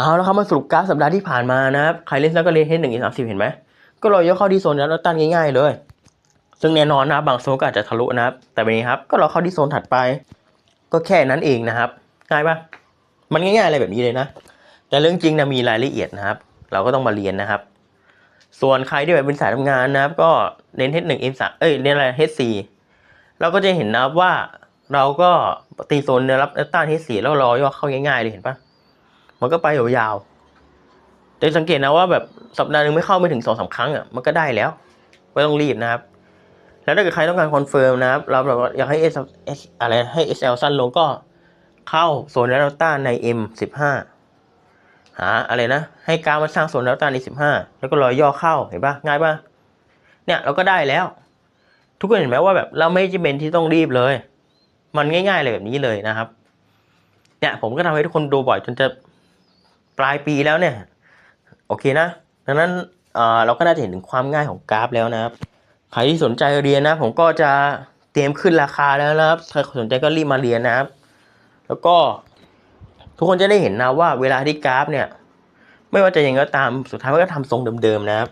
เอาแล้วครับมาสรุปกราฟสัปดาห์ที่ผ่านมานะครับใครเล่นแล้วก็เล่นเฮดหนึ่งสามสิบเห็นไหมก็รอยย่อเข้าที่โซนแล้วตั้นง่ายๆเลย ซึ่งแน่นอนนะบางโซนก็อาจจะทะลุนะครับ แต่เป็นไงครับก็ราเข้าที่โซนถัดไป ก็แค่นั้นเองนะครับง่ายปะมันง่ายๆอะไรแบบนี้เลยนะ แต่เรื่องจริงนะมีรายละเอียดนะครับ เราก็ต้องมาเรียนนะครับ ส่วนใครที่แบบเป็นสายทำงานนะครับ ก็เน้นเฮดหนึ่งเอ็มสามเอ้ยเน้นอะไรเฮดสี่เราก็จะเห็นนะครับว่าเราก็ตีโซนนื้อรับต้านเฮดสี่แล้วรอย่อเข้าง่ายๆเลยเห็นปะ มันก็ไปยาวๆแต่สังเกตนะว่าแบบสัปดาห์หนึ่งไม่เข้าไม่ถึงสองสาครั้งอะมันก็ได้แล้วไม่ต้องรีบนะครับ แล้วถ้าเกิดใครต้องการคอนเฟิร์มนะครับเราแบบอยากให้ S S อะไรให้ SL สั้นลงก็เข้าโซนแนวต้านใน M สิบห้าหาอะไรนะ ให้กราฟมาสร้างโซนแนวต้านในสิบห้าแล้วก็รอยย่อเข้าเห็นปะง่ายปะเนี่ยเราก็ได้แล้ว ทุกคนเห็นไหมว่าแบบเราไม่จำเป็นที่ต้องรีบเลย มันง่ายๆเลยแบบนี้เลยนะครับเนี่ยผมก็ทำให้ทุกคนดูบ่อยจนจะ ปลายปีแล้วเนี่ย โอเคนะดังนั้นเเราก็น่าจะเห็นถึงความง่ายของกราฟแล้วนะครับ ใครที่สนใจเรียนนะ ผมก็จะเตรียมขึ้นราคาแล้วนะครับใครสนใจก็รีบมาเรียนนะครับ แล้วก็ทุกคนจะได้เห็นนะว่าเวลาที่กราฟเนี่ย ไม่ว่าจะยังไงก็ตามสุดท้ายมันก็ทำทรงเดิมๆนะครับ